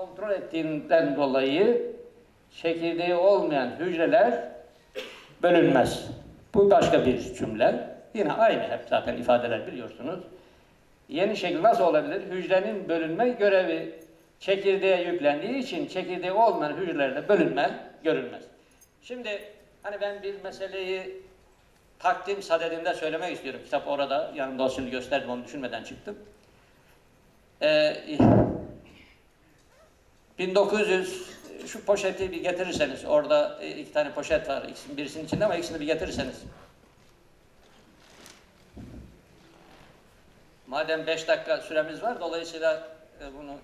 kontrol ettiğinden dolayı çekirdeği olmayan hücreler bölünmez. Bu başka bir cümle. Yine aynı hep zaten ifadeler biliyorsunuz. Yeni şekil nasıl olabilir? Hücrenin bölünme görevi çekirdeğe yüklendiği için çekirdeği olmayan hücrelerde bölünme görülmez. Şimdi hani ben bir meseleyi takdim sadedinde söylemek istiyorum. Kitap orada yanımda olsun gösterdim onu düşünmeden çıktım. Ee, 1900 şu poşeti bir getirirseniz orada e, iki tane poşet var ikisinin birisinin içinde ama ikisini bir getirirseniz. Madem 5 dakika süremiz var dolayısıyla e, bunu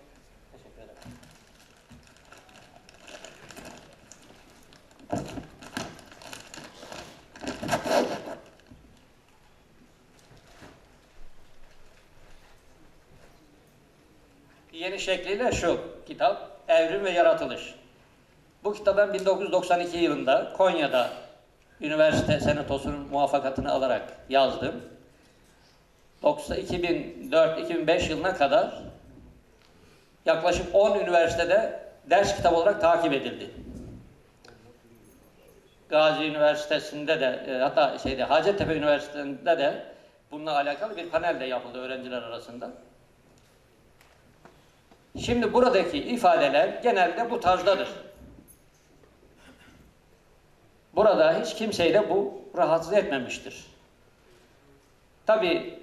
teşekkür ederim. Yeni şekliyle şu kitap Evrim ve Yaratılış. Bu kitabı ben 1992 yılında Konya'da üniversite senatosunun muvaffakatını alarak yazdım. 2004-2005 yılına kadar yaklaşık 10 üniversitede ders kitabı olarak takip edildi. Gazi Üniversitesi'nde de e, hatta şeyde Hacettepe Üniversitesi'nde de bununla alakalı bir panel de yapıldı öğrenciler arasında. Şimdi buradaki ifadeler genelde bu tarzdadır. Burada hiç kimseyi de bu rahatsız etmemiştir. Tabi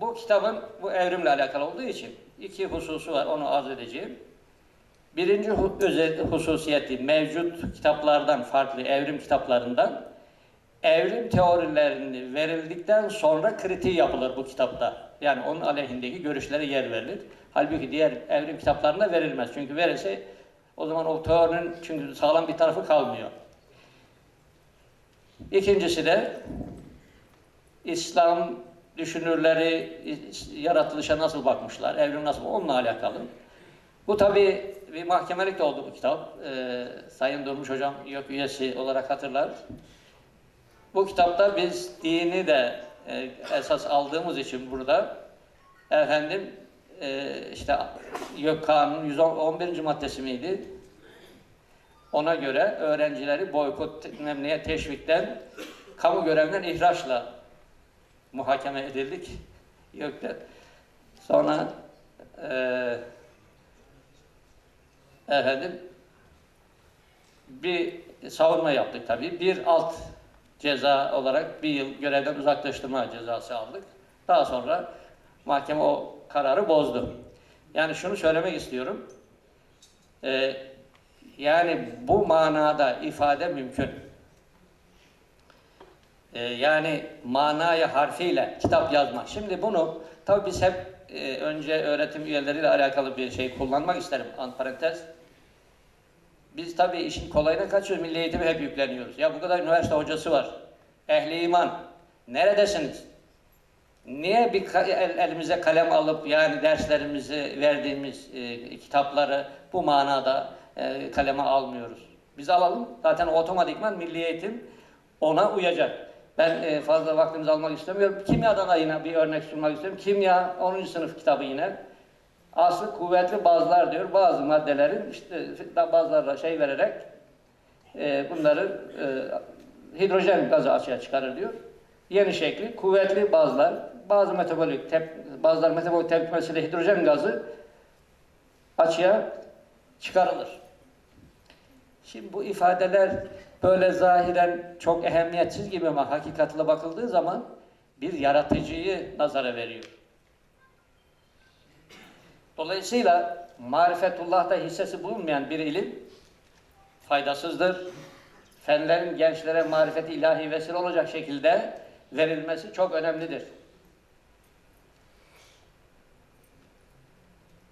bu kitabın bu evrimle alakalı olduğu için iki hususu var onu arz edeceğim. Birinci hususiyeti mevcut kitaplardan farklı evrim kitaplarından evrim teorilerini verildikten sonra kritiği yapılır bu kitapta. Yani onun aleyhindeki görüşlere yer verilir. Halbuki diğer evrim kitaplarında verilmez. Çünkü verirse o zaman o teorinin çünkü sağlam bir tarafı kalmıyor. İkincisi de İslam düşünürleri yaratılışa nasıl bakmışlar, evrim nasıl onunla alakalı. Bu tabi bir mahkemelik de oldu bu kitap. Ee, Sayın Durmuş Hocam yok üyesi olarak hatırlar. Bu kitapta biz dini de e, esas aldığımız için burada efendim e, işte YÖK Kanunu 111. maddesi miydi? Ona göre öğrencileri boykot nemliğe teşvikten kamu görevinden ihraçla muhakeme edildik. Yok da sonra e, efendim bir savunma yaptık tabii. Bir alt ceza olarak bir yıl görevden uzaklaştırma cezası aldık. Daha sonra mahkeme o kararı bozdu. Yani şunu söylemek istiyorum. Ee, yani bu manada ifade mümkün. Ee, yani manaya harfiyle kitap yazmak. Şimdi bunu tabii biz hep e, önce öğretim üyeleriyle alakalı bir şey kullanmak isterim. Anparantez. Biz tabii işin kolayına kaçıyoruz. Milli eğitime hep yükleniyoruz. Ya bu kadar üniversite hocası var. Ehli iman. Neredesiniz? Niye bir elimize kalem alıp yani derslerimizi verdiğimiz e, kitapları bu manada e, kaleme almıyoruz? Biz alalım. Zaten otomatikman milli eğitim ona uyacak. Ben e, fazla vaktimizi almak istemiyorum. Kimyadan da yine bir örnek sunmak istiyorum. Kimya 10. sınıf kitabı yine. Aslı kuvvetli bazlar diyor. Bazı maddelerin işte bazılarla şey vererek e, bunları e, hidrojen gazı açığa çıkarır diyor. Yeni şekli kuvvetli bazlar, bazı metabolik tep, bazılar metabolik tepkimesiyle hidrojen gazı açığa çıkarılır. Şimdi bu ifadeler böyle zahiren çok ehemmiyetsiz gibi ama hakikatla bakıldığı zaman bir yaratıcıyı nazara veriyor. Dolayısıyla marifetullah'ta hissesi bulunmayan bir ilim faydasızdır. Fenlerin gençlere marifeti ilahi vesile olacak şekilde verilmesi çok önemlidir.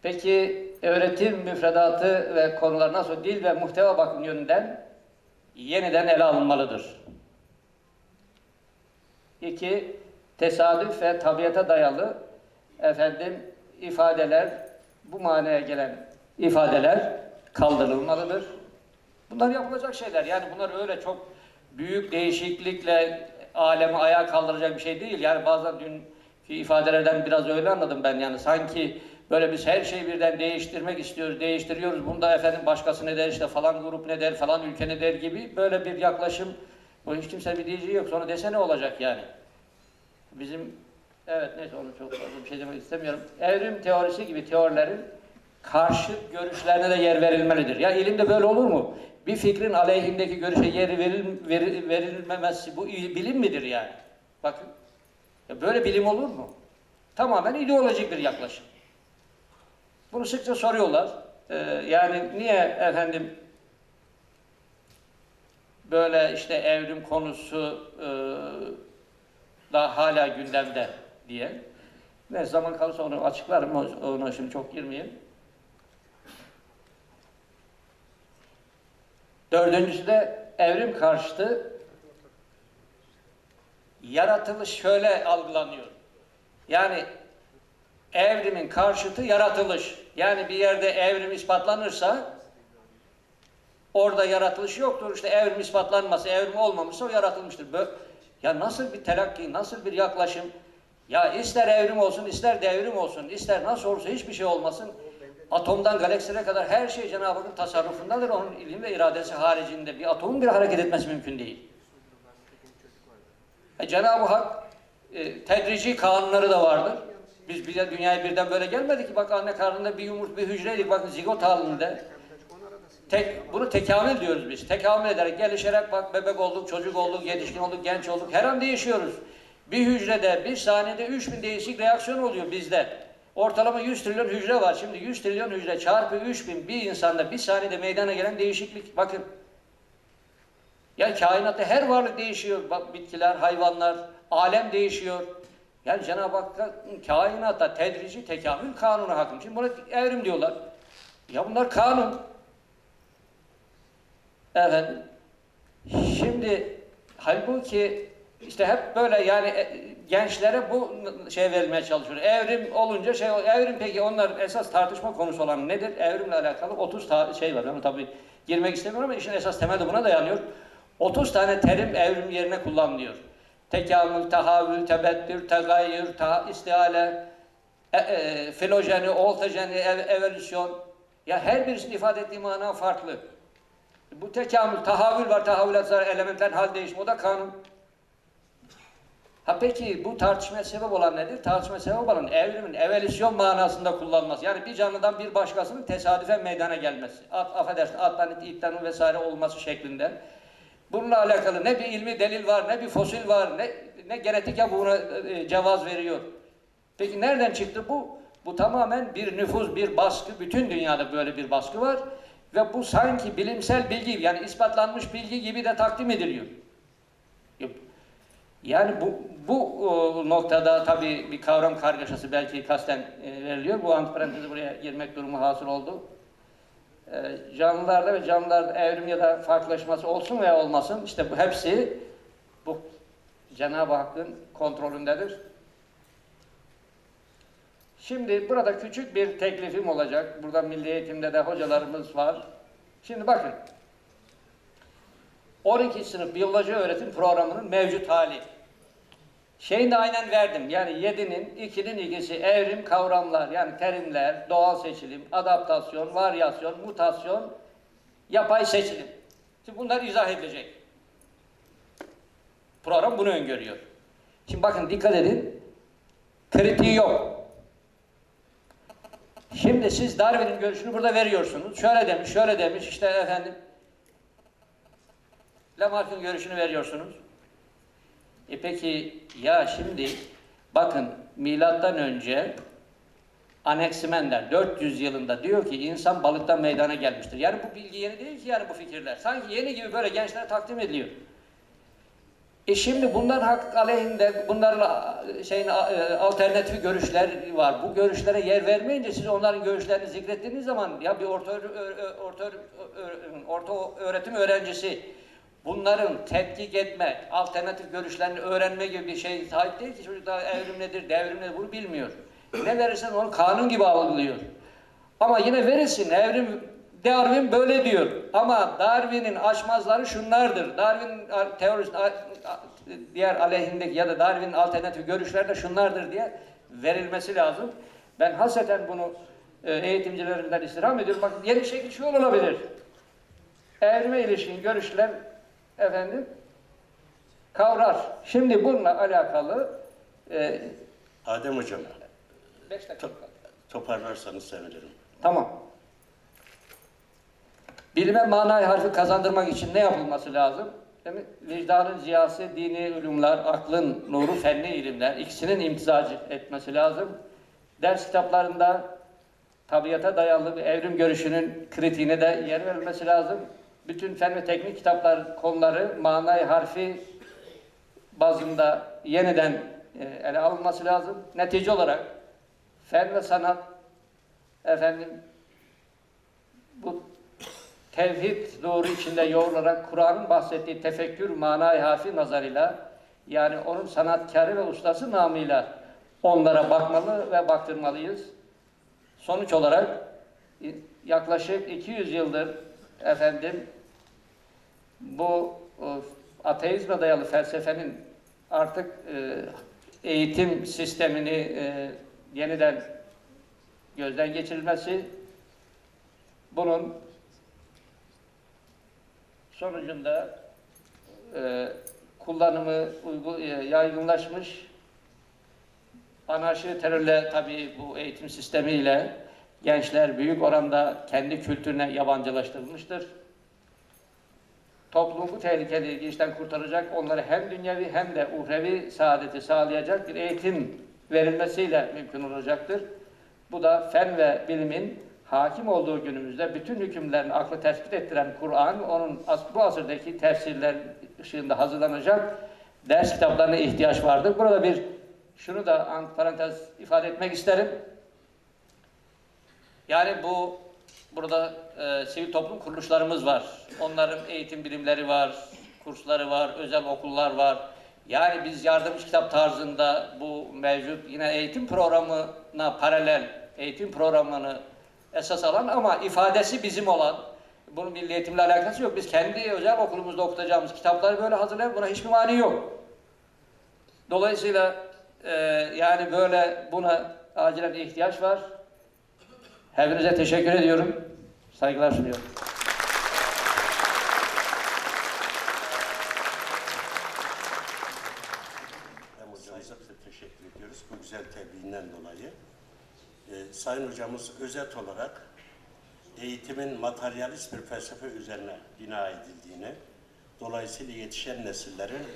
Peki öğretim müfredatı ve konular nasıl dil ve muhteva bakım yönünden yeniden ele alınmalıdır. İki, tesadüf ve tabiata dayalı efendim ifadeler, bu manaya gelen ifadeler kaldırılmalıdır. Bunlar yapılacak şeyler. Yani bunlar öyle çok büyük değişiklikle alemi ayağa kaldıracak bir şey değil. Yani bazen dünkü ifadelerden biraz öyle anladım ben. Yani sanki böyle biz her şeyi birden değiştirmek istiyoruz, değiştiriyoruz. Bunda efendim başkası ne der işte falan grup ne der falan ülke ne der gibi böyle bir yaklaşım. Bu hiç kimse bir diyeceği yok. Sonra dese ne olacak yani? Bizim evet neyse onu çok fazla bir şey demek istemiyorum. Evrim teorisi gibi teorilerin karşıt görüşlerine de yer verilmelidir. Ya ilimde böyle olur mu? Bir fikrin aleyhindeki görüşe yer veril, veril- verilmemesi bu bilim midir yani? Bakın. Ya böyle bilim olur mu? Tamamen ideolojik bir yaklaşım. Bunu sıkça soruyorlar. Ee, yani niye efendim böyle işte evrim konusu e, daha hala gündemde diye. Ne zaman kalırsa onu açıklarım. Ona şimdi çok girmeyeyim. Dördüncüsü de evrim karşıtı yaratılış şöyle algılanıyor. Yani evrimin karşıtı yaratılış. Yani bir yerde evrim ispatlanırsa orada yaratılış yoktur. İşte evrim ispatlanması, evrim olmamışsa o yaratılmıştır. Bö ya nasıl bir telakki, nasıl bir yaklaşım? Ya ister evrim olsun, ister devrim olsun, ister nasıl olursa hiçbir şey olmasın. Atomdan galaksilere kadar her şey Cenab-ı Hakk'ın tasarrufundadır. Onun ilim ve iradesi haricinde bir atomun bir hareket etmesi mümkün değil. E, Cenab-ı Hak e, tedrici kanunları da vardır. Biz bir dünyaya birden böyle gelmedik ki. Bak anne karnında bir yumurt bir hücreydik. Bakın zigot halinde. Tek, bunu tekamül diyoruz biz. Tekamül ederek, gelişerek bak bebek olduk, çocuk olduk, yetişkin olduk, genç olduk. Her an değişiyoruz. Bir hücrede, bir saniyede 3000 değişik reaksiyon oluyor bizde. Ortalama 100 trilyon hücre var. Şimdi 100 trilyon hücre çarpı 3000 bir insanda bir saniyede meydana gelen değişiklik. Bakın. Ya kainatta her varlık değişiyor. Bak bitkiler, hayvanlar, alem değişiyor. Yani Cenab-ı Hakk'ın kainatta tedrici tekamül kanunu hakim. Şimdi buna evrim diyorlar. Ya bunlar kanun. Efendim, şimdi halbuki işte hep böyle yani e, gençlere bu şey verilmeye çalışıyor. Evrim olunca şey evrim peki onlar esas tartışma konusu olan nedir? Evrimle alakalı 30 ta- şey var. Ben tabii girmek istemiyorum ama işin esas temeli buna dayanıyor. 30 tane terim evrim yerine kullanılıyor. Tekamül, tahavül, tebettür, tegayyür, ta istihale, e, e, filojeni, oltajeni, ev, evolüsyon. Ya her birisinin ifade ettiği mana farklı. Bu tekamül, tahavül var, tahavülat zarar, elementler hal değişimi, o da kanun. Ha peki bu tartışmaya sebep olan nedir? Tartışmaya sebep olan evrimin evolüsyon manasında kullanılması. Yani bir canlıdan bir başkasının tesadüfen meydana gelmesi. At, affedersin attan itten vesaire olması şeklinde. Bununla alakalı ne bir ilmi delil var, ne bir fosil var, ne, ne genetik buna e, cevaz veriyor. Peki nereden çıktı bu? Bu tamamen bir nüfuz, bir baskı. Bütün dünyada böyle bir baskı var. Ve bu sanki bilimsel bilgi, yani ispatlanmış bilgi gibi de takdim ediliyor. Yani bu, bu o, noktada tabii bir kavram kargaşası belki kasten e, veriliyor. Bu antiparantezi buraya girmek durumu hasıl oldu. E, canlılarda ve canlılarda evrim ya da farklılaşması olsun veya olmasın işte bu hepsi bu Cenab-ı Hakk'ın kontrolündedir. Şimdi burada küçük bir teklifim olacak. Burada milli eğitimde de hocalarımız var. Şimdi bakın. 12 sınıf biyoloji öğretim programının mevcut hali. Şeyini de aynen verdim. Yani 7'nin 2'nin ikisi evrim kavramlar yani terimler, doğal seçilim, adaptasyon, varyasyon, mutasyon, yapay seçilim. Şimdi bunlar izah edilecek. Program bunu öngörüyor. Şimdi bakın dikkat edin. Kritiği yok. Şimdi siz Darwin'in görüşünü burada veriyorsunuz. Şöyle demiş, şöyle demiş, işte efendim Lamarck'ın görüşünü veriyorsunuz. E peki ya şimdi bakın milattan önce Anaximender 400 yılında diyor ki insan balıktan meydana gelmiştir. Yani bu bilgi yeni değil ki yani bu fikirler. Sanki yeni gibi böyle gençlere takdim ediliyor. E şimdi bunların hak aleyhinde bunlarla şeyin e, alternatif görüşler var. Bu görüşlere yer vermeyince siz onların görüşlerini zikrettiğiniz zaman ya bir orta orta orta öğretim öğrencisi bunların tetkik etme, alternatif görüşlerini öğrenme gibi bir şey sahip değil ki çocuk daha evrim nedir, devrim nedir bunu bilmiyor. Ne verirsen onu kanun gibi algılıyor. Ama yine verirsin evrim Darwin böyle diyor. Ama Darwin'in aşmazları şunlardır. Darwin teorisi diğer aleyhindeki ya da Darwin'in alternatif görüşleri de şunlardır diye verilmesi lazım. Ben haseten bunu e, eğitimcilerimden istirham ediyorum. Bakın yeni şekil şu olabilir. Evrime ilişkin görüşler efendim kavrar. Şimdi bununla alakalı e, Adem Hocam, beş dakika. toparlarsanız sevinirim. Tamam. Bilime manayı harfi kazandırmak için ne yapılması lazım? Değil mi? Vicdanın ziyası, dini ilimler, aklın nuru, fenli ilimler ikisinin imtizacı etmesi lazım. Ders kitaplarında tabiata dayalı bir evrim görüşünün kritiğine de yer verilmesi lazım. Bütün fen ve teknik kitaplar konuları manayı harfi bazında yeniden e, ele alınması lazım. Netice olarak fen ve sanat efendim bu tevhid doğru içinde yoğrularak Kur'an'ın bahsettiği tefekkür manayı harfi nazarıyla yani onun sanatkarı ve ustası namıyla onlara bakmalı ve baktırmalıyız. Sonuç olarak e, yaklaşık 200 yıldır efendim bu e, ateizme dayalı felsefenin artık e, eğitim sistemini e, yeniden gözden geçirilmesi bunun sonucunda kullanımı yaygınlaşmış anarşi terörle tabii bu eğitim sistemiyle gençler büyük oranda kendi kültürüne yabancılaştırılmıştır. Toplumu tehlikeli girişten kurtaracak, onları hem dünyevi hem de uhrevi saadeti sağlayacak bir eğitim verilmesiyle mümkün olacaktır. Bu da fen ve bilimin hakim olduğu günümüzde bütün hükümlerin aklı tespit ettiren Kur'an, onun bu asırdaki tefsirler ışığında hazırlanacak ders kitaplarına ihtiyaç vardır. Burada bir şunu da an- parantez ifade etmek isterim. Yani bu burada e, sivil toplum kuruluşlarımız var. Onların eğitim birimleri var, kursları var, özel okullar var. Yani biz yardımcı kitap tarzında bu mevcut yine eğitim programına paralel eğitim programını esas alan ama ifadesi bizim olan bunun milli eğitimle alakası yok. Biz kendi özel okulumuzda okutacağımız kitapları böyle hazırlayıp buna hiçbir mani yok. Dolayısıyla e, yani böyle buna acilen ihtiyaç var. Hepinize teşekkür ediyorum. Saygılar sunuyorum. Hem hocamıza teşekkür ediyoruz bu güzel tebliğinden dolayı. Ee, Sayın hocamız özet olarak eğitimin materyalist bir felsefe üzerine bina edildiğini, dolayısıyla yetişen nesillerin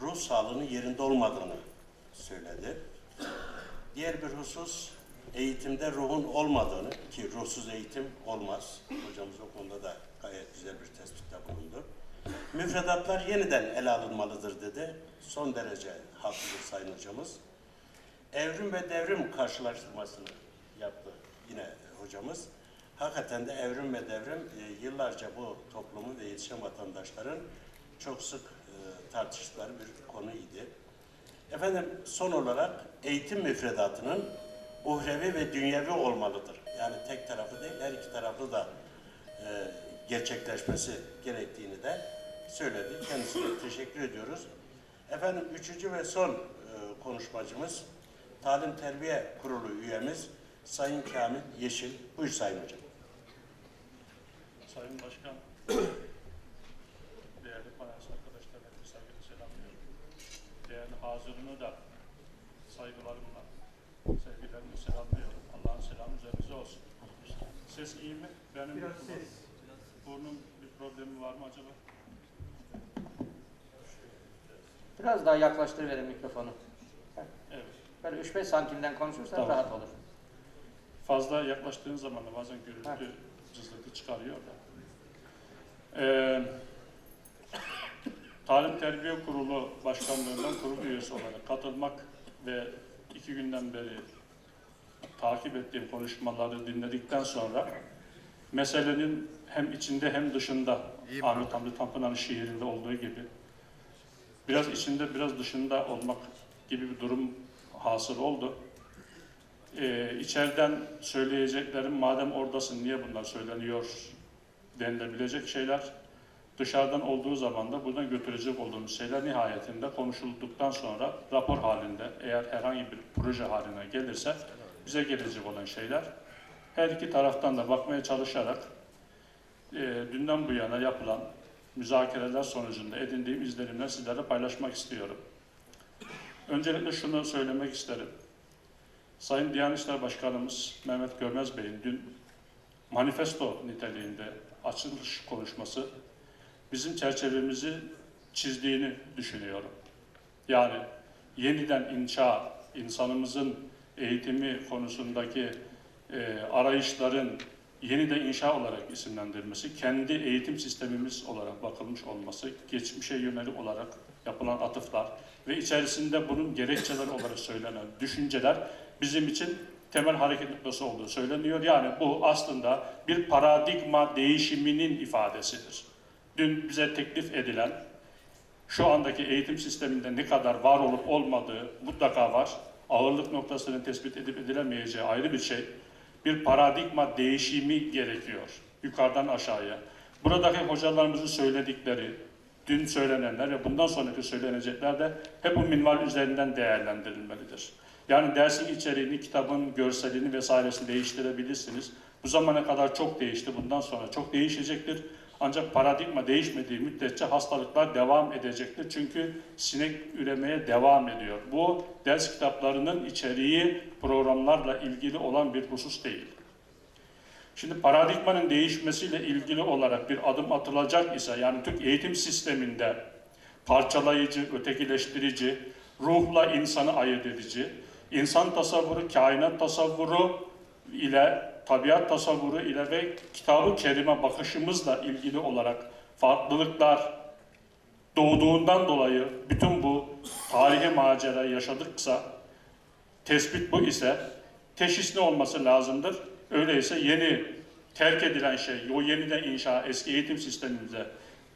ruh sağlığının yerinde olmadığını söyledi. Diğer bir husus eğitimde ruhun olmadığını ki ruhsuz eğitim olmaz. Hocamız o konuda da gayet güzel bir tespitte bulundu. Müfredatlar yeniden ele alınmalıdır dedi. Son derece haklıdır Sayın Hocamız. Evrim ve devrim karşılaştırmasını yaptı yine hocamız. Hakikaten de evrim ve devrim e, yıllarca bu toplumu ve yetişen vatandaşların çok sık e, tartıştıkları bir konuydu. Efendim son olarak eğitim müfredatının uhrevi ve dünyevi olmalıdır. Yani tek taraflı değil her iki taraflı da e, gerçekleşmesi gerektiğini de söyledi. Kendisine teşekkür ediyoruz. Efendim üçüncü ve son e, konuşmacımız Talim Terbiye Kurulu üyemiz Sayın Kamil Yeşil. Buyur Sayın Hocam. Sayın Başkan, değerli panelist arkadaşlar, hepinize saygıyla selamlıyorum. Değerli hazırını da saygılarımla, sevgilerimi selamlıyorum. Allah'ın selamı üzerinize olsun. Ses iyi mi? Benim Biraz ses. Burnum bir problemi var mı acaba? Biraz daha yaklaştırıverin mikrofonu. Evet. Böyle 3-5 santimden konuşursan Tamam. rahat olur. Fazla yaklaştığın zaman da bazen Ha. gürültü, cızırtı çıkarıyor da. Ee, Talim Terbiye Kurulu Başkanlığından kurul üyesi olarak katılmak ve iki günden beri takip ettiğim konuşmaları dinledikten sonra meselenin hem içinde hem dışında Ahmet Hamdi Tanpınar'ın şiirinde olduğu gibi biraz içinde biraz dışında olmak gibi bir durum hasıl oldu. E, içeriden söyleyeceklerim madem oradasın niye bunlar söyleniyor? denilebilecek şeyler dışarıdan olduğu zaman da buradan götürecek olduğumuz şeyler nihayetinde konuşulduktan sonra rapor halinde eğer herhangi bir proje haline gelirse bize gelecek olan şeyler. Her iki taraftan da bakmaya çalışarak e, dünden bu yana yapılan müzakereler sonucunda edindiğim izlenimleri sizlerle paylaşmak istiyorum. Öncelikle şunu söylemek isterim. Sayın Diyanet İşleri Başkanımız Mehmet Görmez Bey'in dün manifesto niteliğinde açılış konuşması bizim çerçevemizi çizdiğini düşünüyorum. Yani yeniden inşa, insanımızın eğitimi konusundaki e, arayışların yeniden inşa olarak isimlendirilmesi, kendi eğitim sistemimiz olarak bakılmış olması, geçmişe yönelik olarak yapılan atıflar ve içerisinde bunun gerekçeleri olarak söylenen düşünceler bizim için temel hareket noktası olduğu söyleniyor. Yani bu aslında bir paradigma değişiminin ifadesidir. Dün bize teklif edilen şu andaki eğitim sisteminde ne kadar var olup olmadığı mutlaka var. Ağırlık noktasının tespit edip edilemeyeceği ayrı bir şey. Bir paradigma değişimi gerekiyor yukarıdan aşağıya. Buradaki hocalarımızın söyledikleri, dün söylenenler ve bundan sonraki söylenecekler de hep bu minval üzerinden değerlendirilmelidir. Yani dersin içeriğini, kitabın görselini vesairesini değiştirebilirsiniz. Bu zamana kadar çok değişti, bundan sonra çok değişecektir. Ancak paradigma değişmediği müddetçe hastalıklar devam edecektir. Çünkü sinek üremeye devam ediyor. Bu ders kitaplarının içeriği programlarla ilgili olan bir husus değil. Şimdi paradigmanın değişmesiyle ilgili olarak bir adım atılacak ise yani Türk eğitim sisteminde parçalayıcı, ötekileştirici, ruhla insanı ayırt edici, insan tasavvuru, kainat tasavvuru ile, tabiat tasavvuru ile ve kitabı kerime bakışımızla ilgili olarak farklılıklar doğduğundan dolayı bütün bu tarihi macera yaşadıksa, tespit bu ise teşhis ne olması lazımdır? Öyleyse yeni terk edilen şey, o yeniden inşa eski eğitim sistemimizde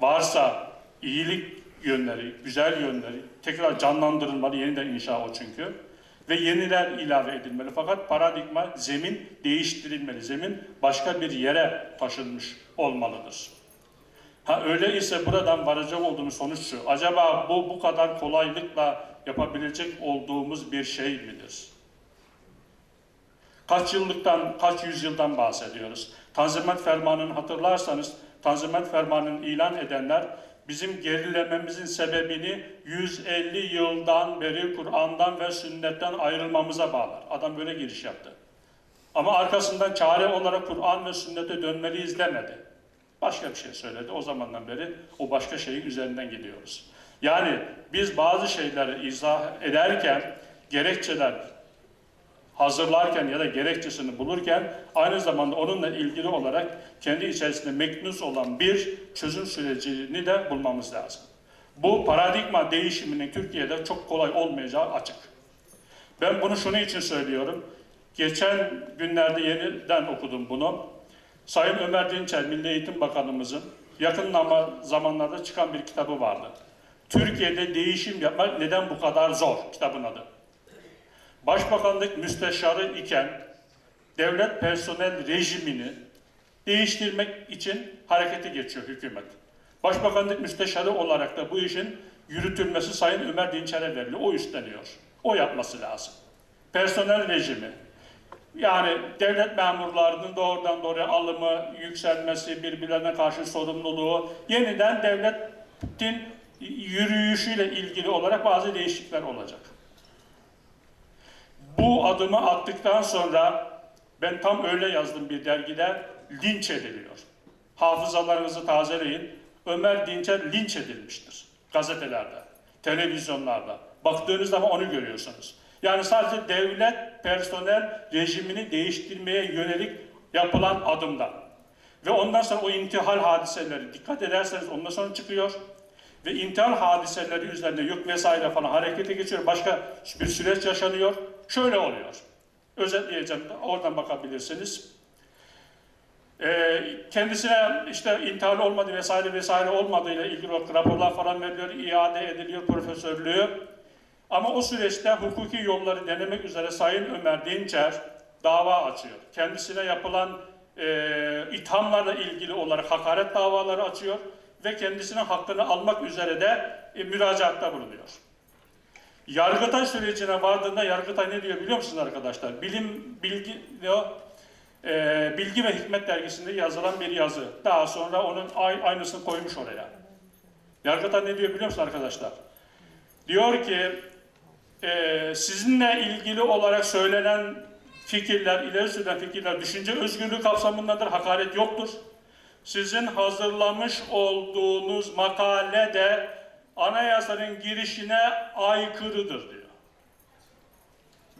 varsa iyilik yönleri, güzel yönleri tekrar canlandırılmalı, yeniden inşa o çünkü. Ve yeniler ilave edilmeli. Fakat paradigma, zemin değiştirilmeli. Zemin başka bir yere taşınmış olmalıdır. Ha öyle ise buradan varacak olduğumuz sonuç şu. Acaba bu bu kadar kolaylıkla yapabilecek olduğumuz bir şey midir? Kaç yıllıktan, kaç yüzyıldan bahsediyoruz? Tanzimat Fermanı'nı hatırlarsanız, Tanzimat Fermanı'nı ilan edenler bizim gerilememizin sebebini 150 yıldan beri Kur'an'dan ve sünnetten ayrılmamıza bağlar. Adam böyle giriş yaptı. Ama arkasından çare olarak Kur'an ve sünnete dönmeliyiz demedi. Başka bir şey söyledi. O zamandan beri o başka şeyin üzerinden gidiyoruz. Yani biz bazı şeyleri izah ederken gerekçeler hazırlarken ya da gerekçesini bulurken aynı zamanda onunla ilgili olarak kendi içerisinde meknus olan bir çözüm sürecini de bulmamız lazım. Bu paradigma değişiminin Türkiye'de çok kolay olmayacağı açık. Ben bunu şunun için söylüyorum. Geçen günlerde yeniden okudum bunu. Sayın Ömer Dinçer, Milli Eğitim Bakanımızın yakın ama zamanlarda çıkan bir kitabı vardı. Türkiye'de değişim yapmak neden bu kadar zor kitabın adı. Başbakanlık müsteşarı iken devlet personel rejimini değiştirmek için harekete geçiyor hükümet. Başbakanlık müsteşarı olarak da bu işin yürütülmesi Sayın Ömer Dinçer'e veriliyor. O üstleniyor. O yapması lazım. Personel rejimi. Yani devlet memurlarının doğrudan doğruya alımı, yükselmesi, birbirlerine karşı sorumluluğu, yeniden devletin yürüyüşüyle ilgili olarak bazı değişiklikler olacak. Bu adımı attıktan sonra ben tam öyle yazdım bir dergide linç ediliyor. Hafızalarınızı tazeleyin. Ömer Dinçer linç edilmiştir gazetelerde, televizyonlarda. Baktığınız zaman onu görüyorsunuz. Yani sadece devlet personel rejimini değiştirmeye yönelik yapılan adımda. Ve ondan sonra o intihal hadiseleri dikkat ederseniz ondan sonra çıkıyor. Ve intihal hadiseleri üzerinde yok vesaire falan harekete geçiyor. Başka bir süreç yaşanıyor. Şöyle oluyor. Özetleyeceğim. Oradan bakabilirsiniz. Ee, kendisine işte intihal olmadı vesaire vesaire olmadığıyla ilgili olarak raporlar falan veriliyor, iade ediliyor profesörlüğü. Ama o süreçte hukuki yolları denemek üzere Sayın Ömer Dinçer dava açıyor. Kendisine yapılan e, ithamlarla ilgili olarak hakaret davaları açıyor ve kendisine hakkını almak üzere de e, müracaatta bulunuyor. Yargıtay sürecine vardığında Yargıtay ne diyor biliyor musunuz arkadaşlar? Bilim, bilgi, o? Ee, Bilgi ve Hikmet dergisinde yazılan bir yazı. Daha sonra onun ay- aynısını koymuş oraya. Yargıtay ne diyor biliyor musunuz arkadaşlar? Diyor ki e, sizinle ilgili olarak söylenen fikirler, ileri sürülen fikirler düşünce özgürlüğü kapsamındadır, hakaret yoktur. Sizin hazırlamış olduğunuz makale de anayasanın girişine aykırıdır diyor.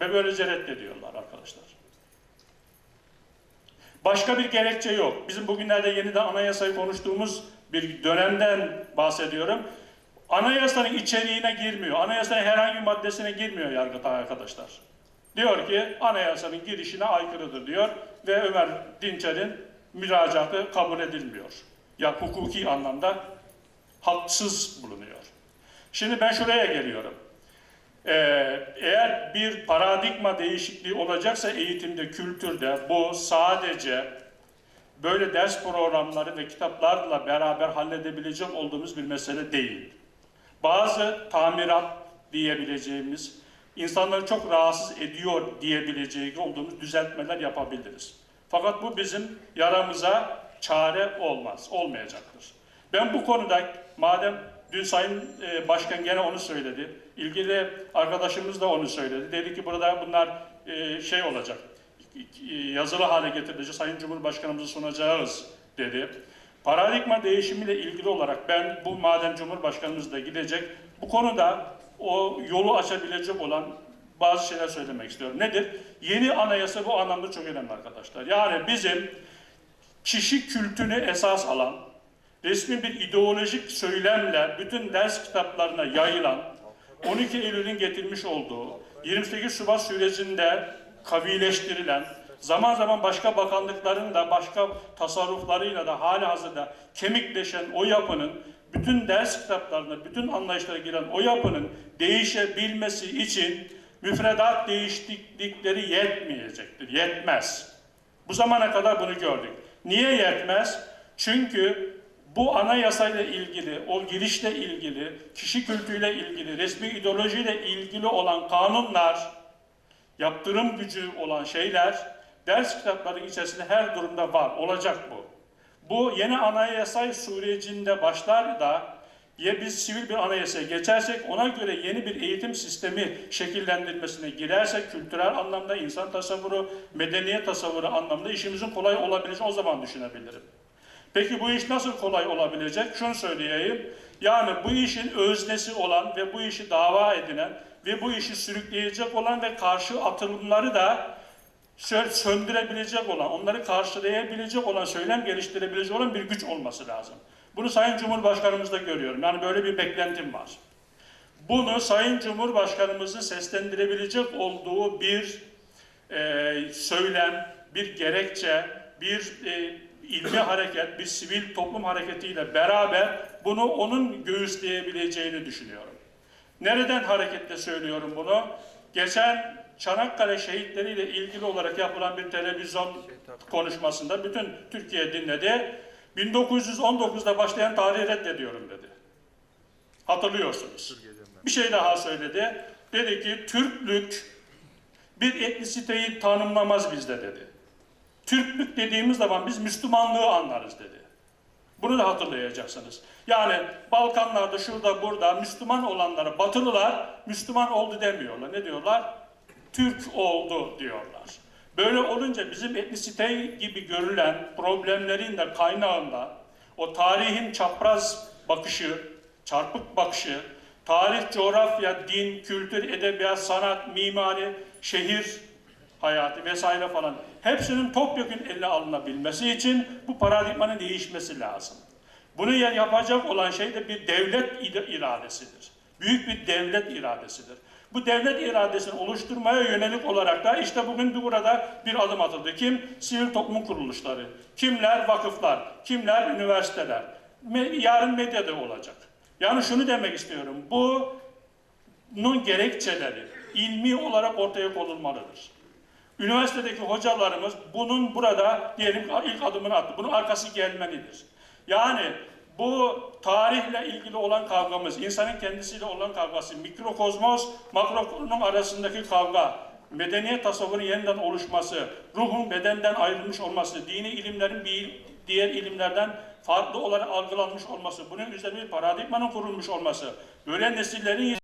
Ve böylece reddediyorlar arkadaşlar. Başka bir gerekçe yok. Bizim bugünlerde yeniden anayasayı konuştuğumuz bir dönemden bahsediyorum. Anayasanın içeriğine girmiyor. Anayasanın herhangi bir maddesine girmiyor Yargıtay arkadaşlar. Diyor ki anayasanın girişine aykırıdır diyor ve Ömer Dinçer'in müracaatı kabul edilmiyor. Ya hukuki anlamda haksız bulunuyor. Şimdi ben şuraya geliyorum. Ee, eğer bir paradigma değişikliği olacaksa eğitimde, kültürde bu sadece böyle ders programları ve kitaplarla beraber halledebilecek olduğumuz bir mesele değil. Bazı tamirat diyebileceğimiz, insanları çok rahatsız ediyor diyebileceği olduğumuz düzeltmeler yapabiliriz. Fakat bu bizim yaramıza çare olmaz, olmayacaktır. Ben bu konuda madem dün Sayın e, Başkan gene onu söyledi, ilgili arkadaşımız da onu söyledi. Dedi ki burada bunlar e, şey olacak, e, yazılı hale getirilecek, Sayın Cumhurbaşkanımıza sunacağız dedi. Paradigma değişimiyle ilgili olarak ben bu madem Cumhurbaşkanımız da gidecek, bu konuda o yolu açabilecek olan bazı şeyler söylemek istiyorum. Nedir? Yeni anayasa bu anlamda çok önemli arkadaşlar. Yani bizim kişi kültünü esas alan, resmi bir ideolojik söylemle bütün ders kitaplarına yayılan, 12 Eylül'ün getirmiş olduğu, 28 Şubat sürecinde kavileştirilen, zaman zaman başka bakanlıkların da başka tasarruflarıyla da hali hazırda kemikleşen o yapının bütün ders kitaplarına, bütün anlayışlara giren o yapının değişebilmesi için müfredat değişiklikleri yetmeyecektir, yetmez. Bu zamana kadar bunu gördük. Niye yetmez? Çünkü bu anayasayla ilgili, o girişle ilgili, kişi kültüyle ilgili, resmi ideolojiyle ilgili olan kanunlar, yaptırım gücü olan şeyler ders kitapları içerisinde her durumda var, olacak bu. Bu yeni anayasa sürecinde başlar da ya biz sivil bir anayasaya geçersek ona göre yeni bir eğitim sistemi şekillendirmesine girersek kültürel anlamda insan tasavvuru, medeniyet tasavvuru anlamda işimizin kolay olabileceğini o zaman düşünebilirim. Peki bu iş nasıl kolay olabilecek? Şunu söyleyeyim. Yani bu işin öznesi olan ve bu işi dava edinen ve bu işi sürükleyecek olan ve karşı atılımları da sö- söndürebilecek olan, onları karşılayabilecek olan, söylem geliştirebilecek olan bir güç olması lazım. Bunu Sayın Cumhurbaşkanımızda görüyorum. Yani böyle bir beklentim var. Bunu Sayın Cumhurbaşkanımızın seslendirebilecek olduğu bir e, söylem, bir gerekçe, bir e, ilmi hareket, bir sivil toplum hareketiyle beraber bunu onun göğüsleyebileceğini düşünüyorum. Nereden hareketle söylüyorum bunu? Geçen Çanakkale şehitleriyle ilgili olarak yapılan bir televizyon konuşmasında bütün Türkiye dinledi. 1919'da başlayan tarihi reddediyorum dedi. Hatırlıyorsunuz. Bir şey daha söyledi. Dedi ki Türklük bir etnisiteyi tanımlamaz bizde dedi. Türklük dediğimiz zaman biz Müslümanlığı anlarız dedi. Bunu da hatırlayacaksınız. Yani Balkanlarda şurada burada Müslüman olanlara Batılılar Müslüman oldu demiyorlar. Ne diyorlar? Türk oldu diyorlar. Böyle olunca bizim etnisite gibi görülen problemlerin de kaynağında o tarihin çapraz bakışı, çarpık bakışı, tarih, coğrafya, din, kültür, edebiyat, sanat, mimari, şehir hayatı vesaire falan hepsinin topyekun ele alınabilmesi için bu paradigmanın değişmesi lazım. Bunu ya- yapacak olan şey de bir devlet iradesidir. Büyük bir devlet iradesidir. Bu devlet iradesini oluşturmaya yönelik olarak da işte bugün burada bir adım atıldı. Kim? Sivil toplum kuruluşları. Kimler? Vakıflar. Kimler? Üniversiteler. Yarın medyada olacak. Yani şunu demek istiyorum. Bunun gerekçeleri ilmi olarak ortaya konulmalıdır. Üniversitedeki hocalarımız bunun burada diyelim ilk adımını attı. Bunun arkası gelmelidir. Yani bu tarihle ilgili olan kavgamız, insanın kendisiyle olan kavgası, mikrokozmos, makrokonum arasındaki kavga, medeniyet tasavvurunun yeniden oluşması, ruhun bedenden ayrılmış olması, dini ilimlerin bir diğer ilimlerden farklı olarak algılanmış olması, bunun üzerine bir paradigmanın kurulmuş olması, böyle nesillerin